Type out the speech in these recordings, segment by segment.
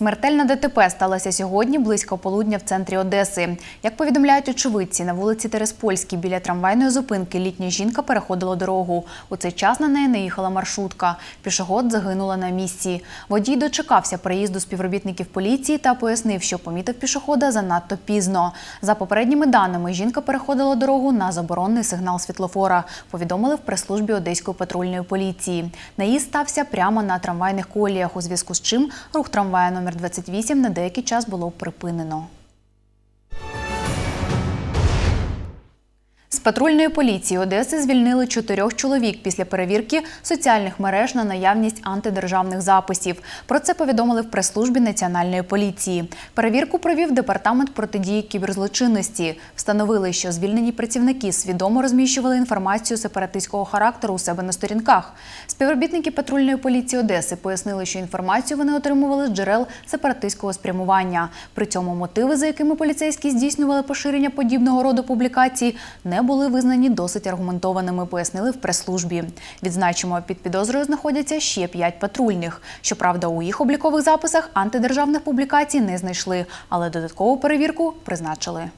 Смертельна ДТП сталася сьогодні близько полудня в центрі Одеси. Як повідомляють очевидці, на вулиці Тереспольській біля трамвайної зупинки літня жінка переходила дорогу. У цей час на неї не їхала маршрутка. Пішоход загинула на місці. Водій дочекався приїзду співробітників поліції та пояснив, що помітив пішохода занадто пізно. За попередніми даними, жінка переходила дорогу на заборонний сигнал світлофора. Повідомили в прес-службі Одеської патрульної поліції. Наїзд стався прямо на трамвайних коліях, у зв'язку з чим рух трамвая номер 28 на деякий час було припинено. Патрульної поліції Одеси звільнили чотирьох чоловік після перевірки соціальних мереж на наявність антидержавних записів. Про це повідомили в прес-службі Національної поліції. Перевірку провів департамент протидії кіберзлочинності. Встановили, що звільнені працівники свідомо розміщували інформацію сепаратистського характеру у себе на сторінках. Співробітники патрульної поліції Одеси пояснили, що інформацію вони отримували з джерел сепаратистського спрямування. При цьому мотиви, за якими поліцейські здійснювали поширення подібного роду публікацій, не були визнані досить аргументованими, пояснили в прес-службі. Відзначимо, під підозрою знаходяться ще п'ять патрульних. Щоправда, у їх облікових записах антидержавних публікацій не знайшли, але додаткову перевірку призначили.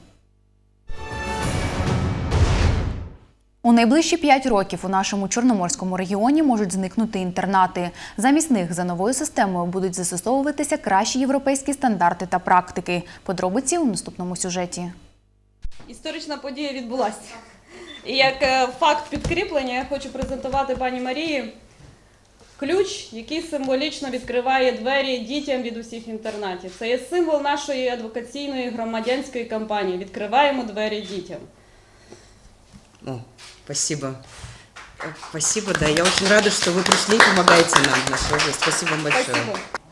У найближчі п'ять років у нашому чорноморському регіоні можуть зникнути інтернати. Замість них за новою системою будуть застосовуватися кращі європейські стандарти та практики. Подробиці у наступному сюжеті. Історична подія відбулася. І як е, факт підкріплення я хочу презентувати пані Марії ключ, який символічно відкриває двері дітям від усіх інтернатів. Це є символ нашої адвокаційної громадянської кампанії. Відкриваємо двері дітям. О, спасибо. Э, Спасибо, да. Я очень рада, что вы пришли и помогаете нам в нашей области. Спасибо вам большое. Спасибо.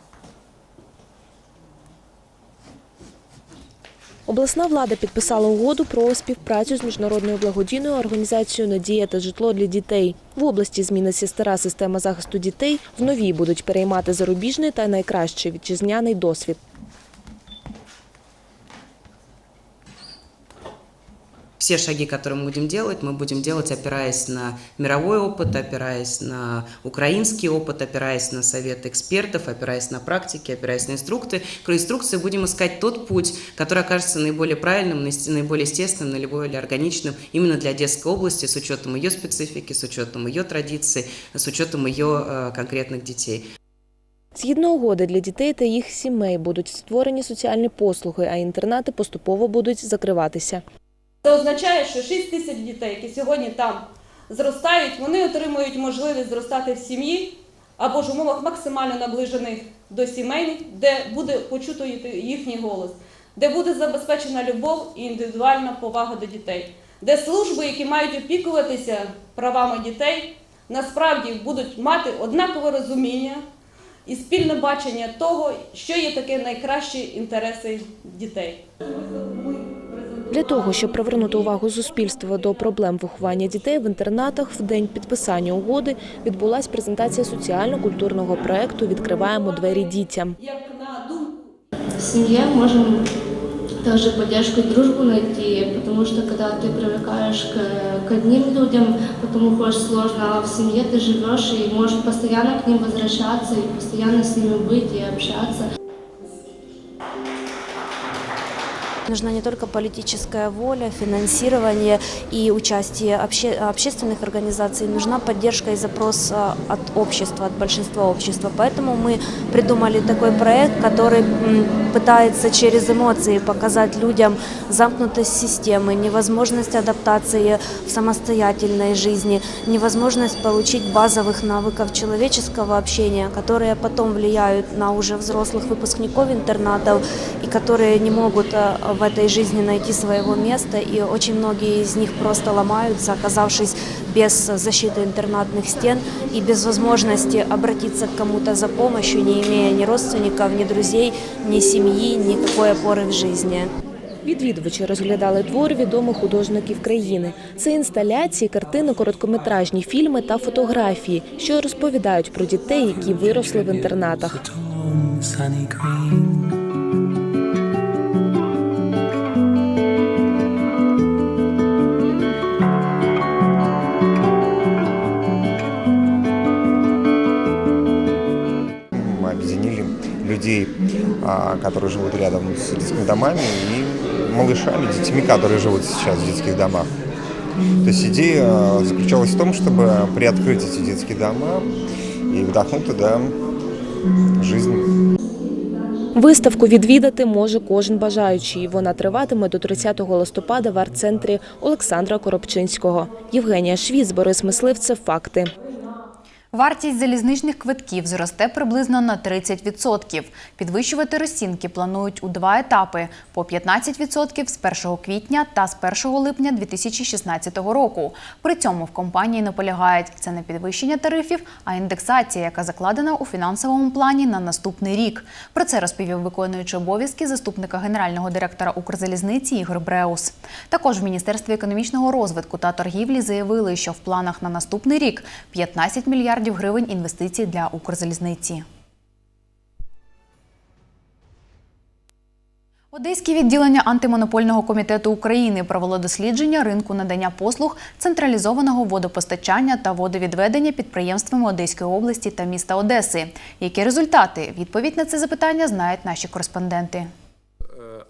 Обласна влада підписала угоду про співпрацю з міжнародною благодійною організацією Надія та житло для дітей. В області зміниться стара система захисту дітей. В новій будуть переймати зарубіжний та найкращий вітчизняний досвід. Все шаги, которые мы будем делать, мы будем делать, опираясь на мировой опыт, опираясь на украинский опыт, опираясь на советы экспертов, опираясь на практики, опираясь на инструкции. Кроме инструкции будем искать тот путь, который окажется наиболее правильным, наис- наиболее естественным, наиболее органичным именно для Одесской области с учетом ее специфики, с учетом ее традиций, с учетом ее э, конкретных детей. Згідно угоди для дітей та їх сімей будуть створені соціальні послуги, а інтернати поступово будуть закриватися. Це означає, що 6 тисяч дітей, які сьогодні там зростають, вони отримують можливість зростати в сім'ї або ж умовах максимально наближених до сімейних, де буде почуто їхній голос, де буде забезпечена любов і індивідуальна повага до дітей, де служби, які мають опікуватися правами дітей, насправді будуть мати однакове розуміння і спільне бачення того, що є таке найкращі інтереси дітей. Для того, щоб привернути увагу суспільства до проблем виховання дітей в інтернатах, в день підписання угоди відбулася презентація соціально-культурного проекту Відкриваємо двері дітям. Як на думку В семье можем также поддержку и дружбу найти, потому что когда ты привыкаешь к, к одним людям, потом уходишь сложно, а в семье ты живешь и можешь постоянно к ним возвращаться и постоянно с ними быть и общаться. Нужна не только политическая воля, финансирование и участие обще- общественных организаций, нужна поддержка и запрос а, от общества, от большинства общества. Поэтому мы придумали такой проект, который пытается через эмоции показать людям замкнутость системы, невозможность адаптации в самостоятельной жизни, невозможность получить базовых навыков человеческого общения, которые потом влияют на уже взрослых выпускников интернатов и которые не могут э, в этой жизни найти своего места. И очень многие из них просто ломаются, оказавшись без защиты интернатных стен и без возможности обратиться к кому-то за помощью, не имея ни родственников, ни друзей, ни семьи, никакой опоры в жизни. Відвідувачі розглядали твори відомих художників країни. Це інсталяції, картини, короткометражні фільми та фотографії, що розповідають про дітей, які виросли в інтернатах. людей, а, которые живут рядом с детскими домами, и малышами, детьми, которые живут сейчас в детских домах. То есть идея э, заключалась в том, чтобы приоткрыть эти детские дома и вдохнуть туда жизнь. Виставку відвідати може кожен бажаючий. Вона триватиме до 30 листопада в арт-центрі Олександра Коробчинського. Євгенія Швіц, Борис Мисливцев. Факти. Вартість залізничних квитків зросте приблизно на 30%. Підвищувати розцінки планують у два етапи – по 15% з 1 квітня та з 1 липня 2016 року. При цьому в компанії наполягають – це не підвищення тарифів, а індексація, яка закладена у фінансовому плані на наступний рік. Про це розповів виконуючий обов'язки заступника генерального директора Укрзалізниці Ігор Бреус. Також в Міністерстві економічного розвитку та торгівлі заявили, що в планах на наступний рік 15 мільярдів гривень інвестицій для Укрзалізниці. Одеське відділення антимонопольного комітету України провело дослідження ринку надання послуг централізованого водопостачання та водовідведення підприємствами Одеської області та міста Одеси. Які результати? Відповідь на це запитання знають наші кореспонденти.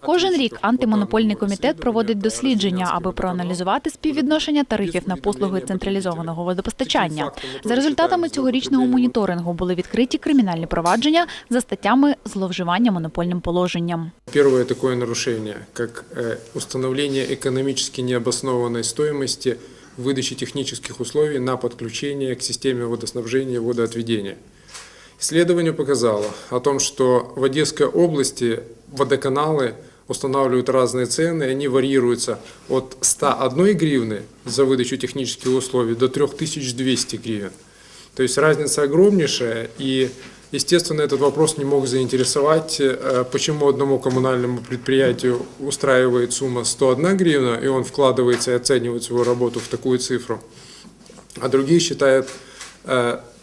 Кожен рік антимонопольний комітет проводить дослідження, аби проаналізувати співвідношення тарифів на послуги централізованого водопостачання. За результатами цьогорічного моніторингу були відкриті кримінальні провадження за статтями зловживання монопольним положенням. Первое такое нарушение, как э, установление экономически необоснованной стоимости выдачи технических условий на подключение к системе водоснабжения и водоотведения. Исследование показало о том, что в Одесской области водоканалы устанавливают разные цены, они варьируются от 101 гривны за выдачу технических условий до 3200 гривен. То есть разница огромнейшая, и, естественно, этот вопрос не мог заинтересовать, э, почему одному коммунальному предприятию устраивает сумма 101 гривна, и он вкладывается и оценивает свою работу в такую цифру, а другие считают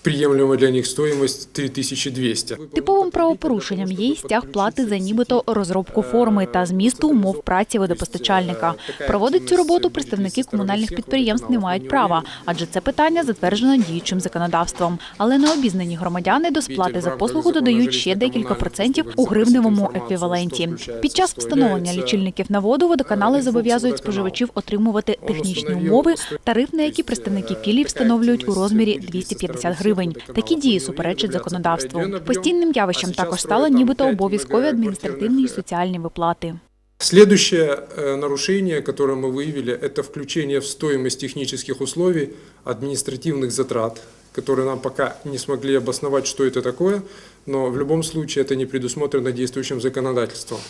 э, для них стоимость 3200. Типовим правопорушенням є стяг плати за нібито розробку форми та змісту умов праці водопостачальника. Проводить цю роботу представники комунальних підприємств не мають права, адже це питання затверджено діючим законодавством. Але необізнані громадяни до сплати за послугу додають ще декілька процентів у гривневому еквіваленті. Під час встановлення лічильників на воду водоканали зобов'язують споживачів отримувати технічні умови, тариф на які представники філій встановлюють у розмірі 250 гривень Такі дії суперечать законодавству. Постійним явищем також стали нібито обов'язкові адміністративні і соціальні виплати. Следующее э, нарушение, которое мы выявили, это включение в стоимость технических условий административных затрат, которые нам пока не смогли обосновать, что это такое, но в любом случае это не предусмотрено действующим законодательством.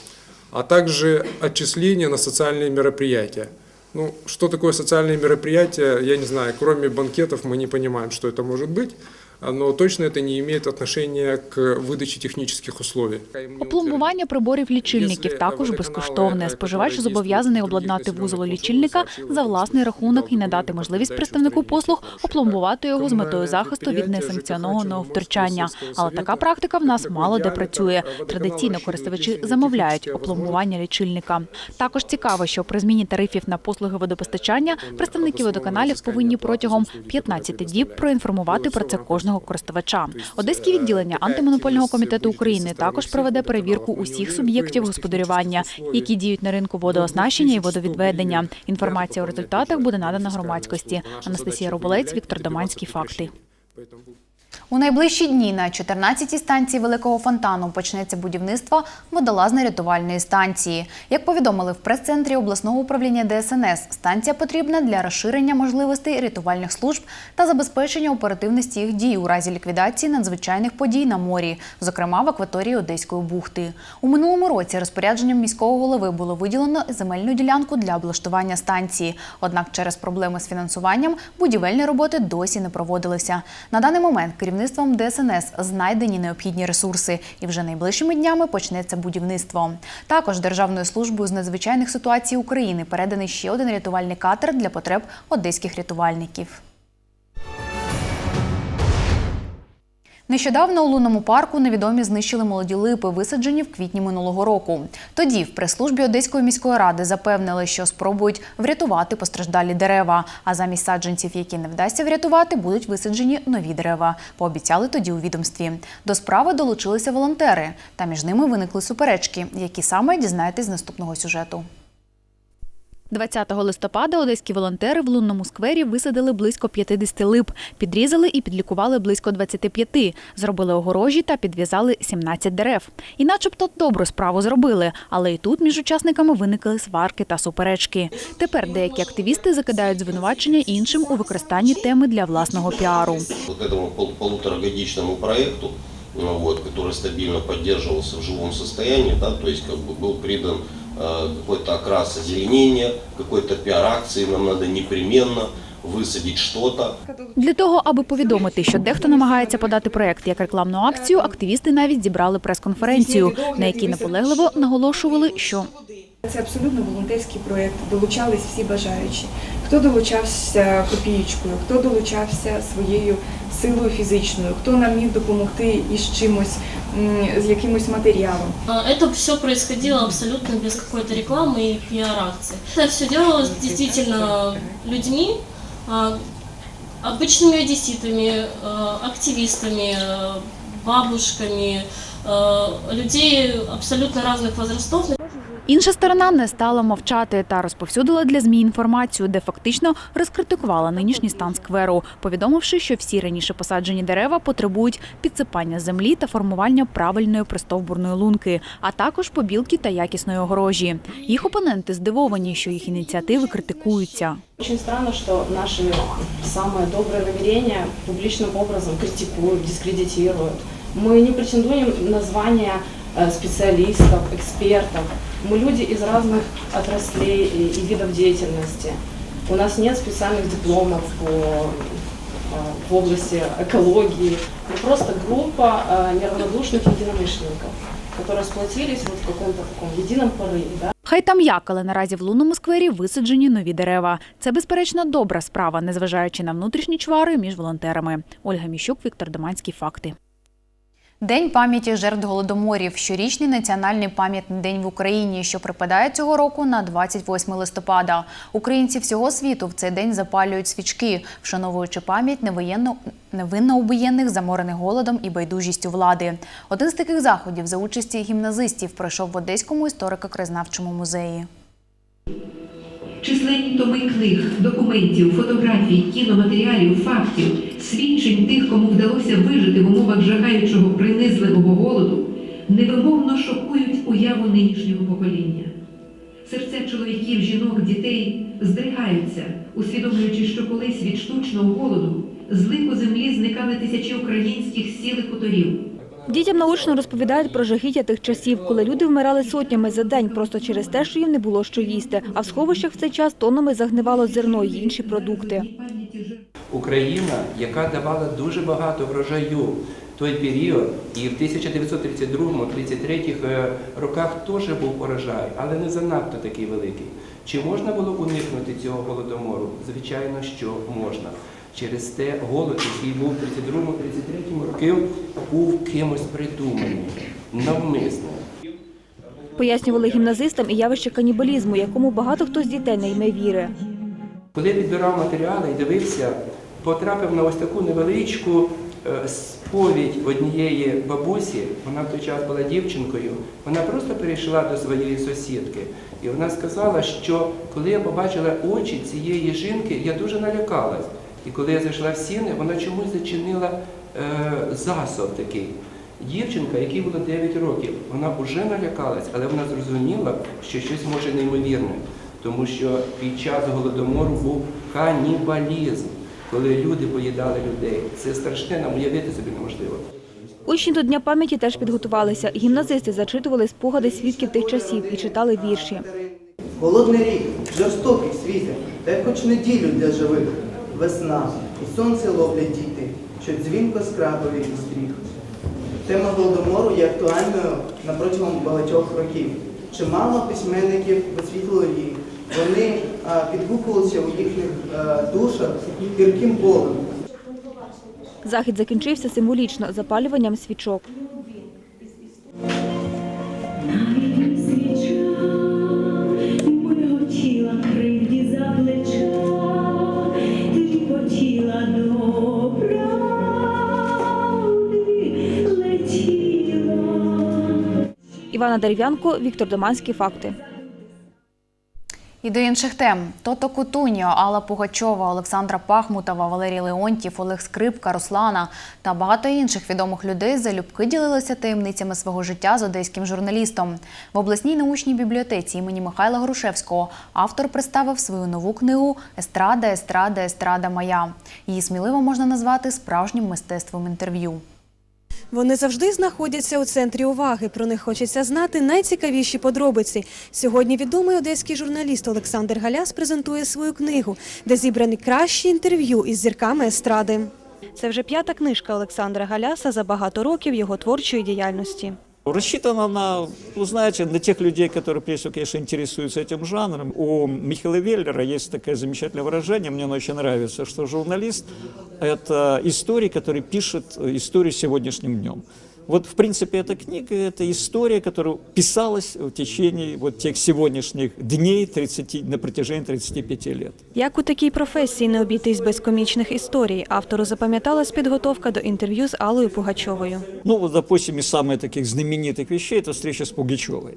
А также отчисления на социальные мероприятия. Ну, что такое социальные мероприятия, я не знаю, кроме банкетов мы не понимаем, что это может быть, но точно это не имеет отношения к выдаче технических условий. Опломбування приборів лічильників також безкоштовне. Споживач зобов'язаний обладнати вузол лічильника за власний рахунок і надати можливість представнику послуг опломбувати його з метою захисту від несанкціонованого втручання. Але така практика в нас мало де працює. Традиційно користувачі замовляють опломбування лічильника. Також цікаво, що при зміні тарифів на послуги водопостачання представники водоканалів повинні протягом 15 діб проінформувати про це кожного користувача. Одеське відділення антимонопольного комітету України також проведе перевірку усіх суб'єктів господарювання, які діють на ринку водооснащення і водовідведення. Інформація у результатах буде надана громадськості. Анастасія Роболець, Віктор Доманський. Факти. У найближчі дні на 14-й станції Великого фонтану почнеться будівництво водолазно-рятувальної станції. Як повідомили в прес-центрі обласного управління ДСНС, станція потрібна для розширення можливостей рятувальних служб та забезпечення оперативності їх дій у разі ліквідації надзвичайних подій на морі, зокрема в акваторії Одеської бухти. У минулому році розпорядженням міського голови було виділено земельну ділянку для облаштування станції. Однак через проблеми з фінансуванням будівельні роботи досі не проводилися. На даний момент керівництвом ДСНС знайдені необхідні ресурси, і вже найближчими днями почнеться будівництво. Також Державною службою з надзвичайних ситуацій України переданий ще один рятувальний катер для потреб одеських рятувальників. Нещодавно у лунному парку невідомі знищили молоді липи, висаджені в квітні минулого року. Тоді в прес-службі Одеської міської ради запевнили, що спробують врятувати постраждалі дерева. А замість саджанців, які не вдасться врятувати, будуть висаджені нові дерева. Пообіцяли тоді у відомстві. До справи долучилися волонтери, та між ними виникли суперечки, які саме дізнаєтесь з наступного сюжету. 20 листопада одеські волонтери в лунному сквері висадили близько 50 лип, підрізали і підлікували близько 25, зробили огорожі та підв'язали 17 дерев. І начебто добру справу зробили, але і тут між учасниками виникли сварки та суперечки. Тепер деякі активісти закидають звинувачення іншим у використанні теми для власного піару. вот этому пол- полуторагодичному проекту, ну, вот, который стабильно поддерживался в живом состоянии, да, то есть как бы был придан э, какой-то окрас озеленения, какой-то пиар-акции, нам надо непременно висадить что-то. Для того, аби повідомити, що дехто намагається подати проект як рекламну акцію, активісти навіть зібрали прес-конференцію, на якій наполегливо наголошували, що Це абсолютно волонтерський проєкт. Долучались всі бажаючі. Хто долучався копієчкою, хто долучався своєю силою фізичною, хто нам міг допомогти із чимось, м, з якимось матеріалом. А, Это все происходило абсолютно без какой-то рекламы и пиар-акции. Это все делалось действительно людьми, а, обычными одесситами, а, активистами, а, бабушками, а, людей абсолютно разных возрастов. інша сторона не стала мовчати та розповсюдила для змі інформацію, де фактично розкритикувала нинішній стан скверу, повідомивши, що всі раніше посаджені дерева потребують підсипання землі та формування правильної пристовбурної лунки, а також побілки та якісної огорожі. Їх опоненти здивовані, що їх ініціативи критикуються. Очень странно, что наши самые добрые намерения публичным образом критикуют, дискредитируют. Мы не претендуем на звания э, специалистов, экспертов. Мы люди из разных отраслей и, и видов деятельности. У нас нет специальных дипломов по, э, в области экологии. Мы просто группа э, неравнодушных единомышленников, которые сплотились вот в каком-то таком едином порыве. Да? Хай там як, але наразі в лунному сквері висаджені нові дерева. Це безперечно добра справа, незважаючи на внутрішні чвари між волонтерами. Ольга Міщук, Віктор Доманський. Факти. День пам'яті жертв голодоморів щорічний національний пам'ятний день в Україні, що припадає цього року на 28 листопада. Українці всього світу в цей день запалюють свічки, вшановуючи пам'ять невоєнно невинно убієнних, заморених голодом і байдужістю влади. Один з таких заходів за участі гімназистів пройшов в Одеському історико-краєзнавчому музеї. Численні томи книг, документів, фотографій, кіноматеріалів, фактів, свідчень тих, кому вдалося вижити в умовах жагаючого принизливого голоду, невимовно шокують уяву нинішнього покоління. Серця чоловіків, жінок, дітей здригаються, усвідомлюючи, що колись від штучного голоду з лику землі зникали тисячі українських сіл і хуторів. Дітям научно розповідають про жахіття тих часів, коли люди вмирали сотнями за день просто через те, що їм не було що їсти. А в сховищах в цей час тоннами загнивало зерно і інші продукти. Україна, яка давала дуже багато врожаю той період, і в 1932-33 е, роках теж був урожай, але не занадто такий великий. Чи можна було уникнути цього голодомору? Звичайно, що можна. Через те голод, який був в 32-33 років, був кимось придуманий, навмисно. Пояснювали гімназистам і явище канібалізму, якому багато хто з дітей не йме віри. Коли я підбирав матеріали і дивився, потрапив на ось таку невеличку е, сповідь однієї бабусі, вона в той час була дівчинкою, вона просто перейшла до своєї сусідки. І вона сказала, що коли я побачила очі цієї жінки, я дуже налякалась. І коли я зайшла в сіни, вона чомусь зачинила е, засоб такий. Дівчинка, якій було 9 років, вона вже налякалась, але вона зрозуміла, що щось може неймовірне, тому що під час голодомору був канібалізм, коли люди поїдали людей. Це страшне, нам уявити собі неможливо. Учні до Дня пам'яті теж підготувалися. Гімназисти зачитували спогади свідків тих часів і читали вірші. Голодний рік, жорстокий світе, дай хоч неділю для живих. Весна і сонце ловлять діти, що дзвінко скрабові і стріх. Тема голодомору є актуальною на протягом багатьох років. Чимало письменників висвітлили її. Вони підгукувалися у їхніх а, душах гірким болем. Захід закінчився символічно запалюванням свічок. Івана Дерев'янко, Віктор Доманський. Факти. І до інших тем: Тото Кутуньо, Алла Пугачова, Олександра Пахмутова, Валерій Леонтів, Олег Скрипка, Руслана та багато інших відомих людей залюбки ділилися таємницями свого життя з одеським журналістом. В обласній научній бібліотеці імені Михайла Грушевського автор представив свою нову книгу Естрада, Естрада, Естрада моя. Її сміливо можна назвати справжнім мистецтвом інтерв'ю. Вони завжди знаходяться у центрі уваги. Про них хочеться знати найцікавіші подробиці. Сьогодні відомий одеський журналіст Олександр Галяс презентує свою книгу, де зібрані кращі інтерв'ю із зірками естради. Це вже п'ята книжка Олександра Галяса за багато років його творчої діяльності. Рассчитана на, ну, знаете, на тех людей, которые, прежде всего, конечно, интересуются этим жанром. У Михаила Веллера есть такое замечательное выражение, мне оно очень нравится, что журналист – это историк, который пишет историю сегодняшним днем. Вот, в принципе, эта книга – это история, которая писалась в течение вот тех сегодняшних дней 30, на протяжении 35 лет. Як у такій професії не обійтись без комічних історій, автору запам'яталась підготовка до інтерв'ю з Аллою Пугачовою. Ну, вот, допустим, из самых таких знаменитых вещей – это встреча с Пугачевой.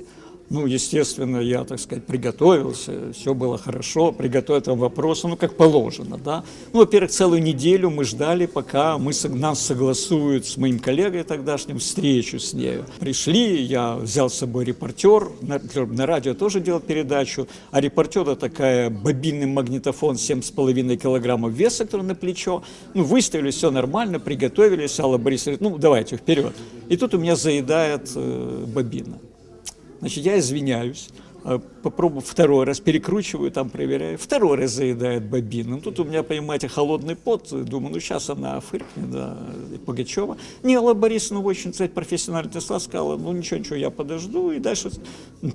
Ну, естественно, я, так сказать, приготовился, все было хорошо, приготовил вопросы, ну, как положено, да. Ну, во-первых, целую неделю мы ждали, пока мы, нас согласуют с моим коллегой тогдашним встречу с нею. Пришли, я взял с собой репортер, на, на радио тоже делал передачу, а репортер это такая бобинный магнитофон 7,5 килограммов веса, который на плечо. Ну, выставили, все нормально, приготовились, Алла Борисовна, ну, давайте, вперед. И тут у меня заедает э, бобина. Значит, я извиняюсь, э, попробую второй раз, перекручиваю, там проверяю, второй раз заедает бобину. Ну, тут у меня, понимаете, холодный пот, думаю, ну, сейчас она фыркнет, да, и Пугачева. Не, Алла Борисовна очень, кстати, профессионально отнесла, сказала, ну, ничего, ничего, я подожду, и дальше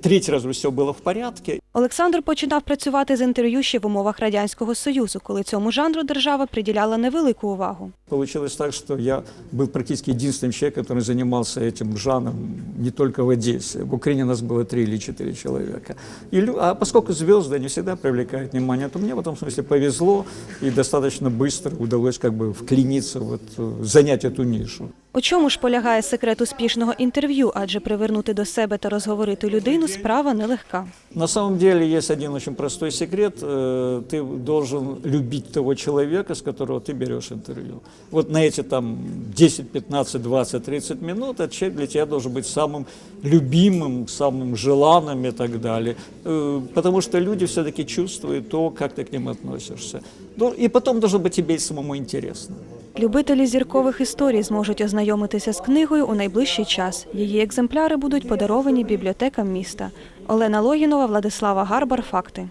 третий раз все было в порядке. Олександр починав працювати з інтерв'ю ще в умовах радянського союзу, коли цьому жанру держава приділяла невелику увагу. Получилось так, что я был практически единственным человеком, который занимался этим жанром не только в Одессе. В Украине нас было три или четыре человека. И, лю- а поскольку звезды не всегда привлекают внимание, то мне в этом смысле повезло и достаточно быстро удалось как бы вклиниться, вот, э, занять эту нишу. У чому ж полягає секрет успішного інтерв'ю? Адже привернути до себе та розговорити людину справа нелегка. На самом деле есть один очень простой секрет. Э, Ты должен любить того человека, с которого ты берешь интервью. Вот на эти там 10, 15, 20, 30 минут этот человек для тебя должен быть самым любимым, самым желанным и так далее. Э, Потому что люди все-таки чувствуют то, как ты к ним относишься. Ну, И потом должно быть тебе и самому интересно. Любителі зіркових історій зможуть ознайомитися з книгою у найближчий час. Її екземпляри будуть подаровані бібліотекам міста. Олена Логінова, Владислава Гарбар. Факти.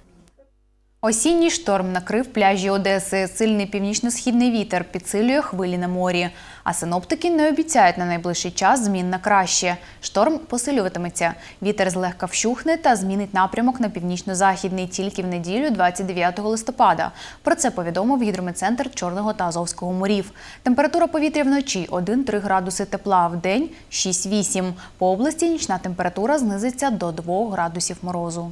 Осінній шторм накрив пляжі Одеси. Сильний північно-східний вітер підсилює хвилі на морі. А синоптики не обіцяють на найближчий час змін на краще. Шторм посилюватиметься. Вітер злегка вщухне та змінить напрямок на північно-західний тільки в неділю, 29 листопада. Про це повідомив гідрометцентр Чорного та Азовського морів. Температура повітря вночі 1-3 градуси тепла, в день 6-8. По області нічна температура знизиться до 2 градусів морозу.